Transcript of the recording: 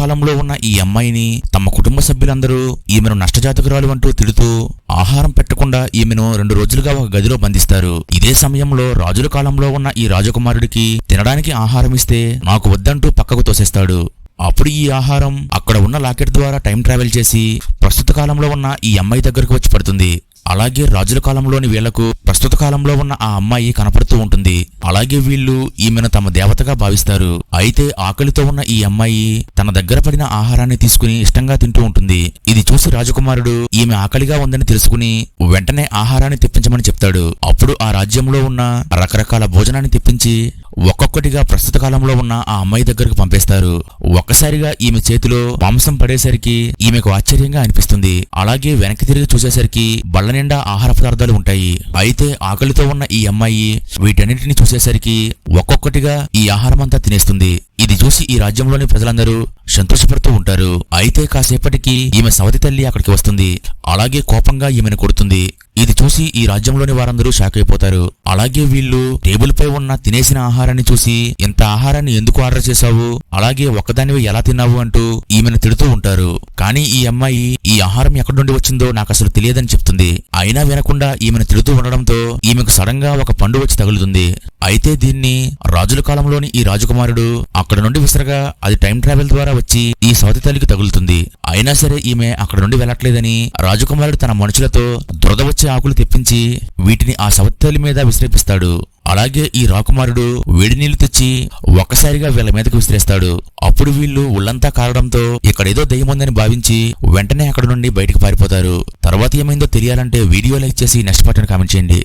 కాలంలో ఉన్న ఈ అమ్మాయిని తమ కుటుంబ సభ్యులందరూ ఈమెను నష్టజాతకురాలు అంటూ తిడుతూ ఆహారం పెట్టకుండా ఈమెను రెండు రోజులుగా ఒక గదిలో బంధిస్తారు. ఇదే సమయంలో రాజుల కాలంలో ఉన్న ఈ రాజకుమారుడికి తినడానికి ఆహారం ఇస్తే నాకు వద్దంటూ పక్కకు తోసేస్తాడు. అప్పుడు ఈ ఆహారం అక్కడ ఉన్న లాకెట్ ద్వారా టైం ట్రావెల్ చేసి ప్రస్తుత కాలంలో ఉన్న ఈ అమ్మాయి దగ్గరకు వచ్చి పడుతుంది. అలాగే రాజుల కాలంలోని వీళ్ళకు ప్రస్తుత కాలంలో ఉన్న ఆ అమ్మాయి కనపడుతూ ఉంటుంది. అలాగే వీళ్ళు ఈమెను తమ దేవతగా భావిస్తారు. అయితే ఆకలితో ఉన్న ఈ అమ్మాయి తన దగ్గర పడిన ఆహారాన్ని తీసుకుని ఇష్టంగా తింటూ ఉంటుంది. ఇది చూసి రాజకుమారుడు ఈమె ఆకలిగా ఉందని తెలుసుకుని వెంటనే ఆహారాన్ని తెప్పించమని చెప్తాడు. అప్పుడు ఆ రాజ్యంలో ఉన్న రకరకాల భోజనాన్ని తెప్పించి ఒక్కొక్కటిగా ప్రస్తుత కాలంలో ఉన్న ఆ అమ్మాయి దగ్గరకు పంపేస్తారు. ఒక్కసారిగా ఈమె చేతిలో మాంసం పడేసరికి ఈమెకు ఆశ్చర్యంగా అనిపిస్తుంది. అలాగే వెనక్కి తిరిగి చూసేసరికి బళ్ళ నిండా ఆహార పదార్థాలు ఉంటాయి. అయితే ఆకలితో ఉన్న ఈ అమ్మాయి వీటన్నిటిని చూసేసరికి ఒక్కొక్కటిగా ఈ ఆహారం అంతా తినేస్తుంది. ఇది చూసి ఈ రాజ్యంలోని ప్రజలందరూ సంతోషపడుతూ ఉంటారు. అయితే కాసేపటికి ఈమె సవతి తల్లి అక్కడికి వస్తుంది. అలాగే కోపంగా ఈమెను కొడుతుంది. ఇది చూసి ఈ రాజ్యంలోని వారందరూ షాక్ అయిపోతారు. అలాగే వీళ్ళు టేబుల్ పై ఉన్న తినేసిన ఆహారాన్ని చూసి ఇంత ఆహారాన్ని ఎందుకు ఆర్డర్ చేశావు? అలాగే ఒకదానివి ఎలా తిన్నావు? అంటూ ఈమెను తిడుతూ ఉంటారు. కానీ ఈ అమ్మాయి ఈ ఆహారం ఎక్కడి నుండి వచ్చిందో నాకు అసలు తెలియదని చెప్తుంది. అయినా వినకుండా ఈమెను తిడుతూ ఉండడంతో ఈమెకు సడన్గా ఒక పండు వచ్చి తగులుతుంది. అయితే దీన్ని రాజుల కాలంలోని ఈ రాజకుమారుడు అక్కడ నుండి విసరగా అది టైం ట్రావెల్ ద్వారా వచ్చి ఈ సవతి తల్లికి తగులుతుంది. అయినా సరే ఈమె అక్కడ నుండి వెళ్ళట్లేదని రాజకుమారుడు తన మనుషులతో దురద వచ్చే ఆకులు తెప్పించి వీటిని ఆ సవతి తల్లి మీద విశ్రేపిస్తాడు అలాగే ఈ రాకుమారుడు వేడి నీళ్ళు తెచ్చి ఒక్కసారిగా వీళ్ళ మీదకు విసిరేస్తాడు. అప్పుడు వీళ్ళు ఒళ్ళంతా కారడంతో ఇక్కడేదో దయ్యముందని భావించి వెంటనే అక్కడ నుండి బయటకు పారిపోతారు. తర్వాత ఏమైందో తెలియాలంటే వీడియో లైక్ చేసి నెక్స్ట్ పార్ట్ కామెంట్ చేయండి.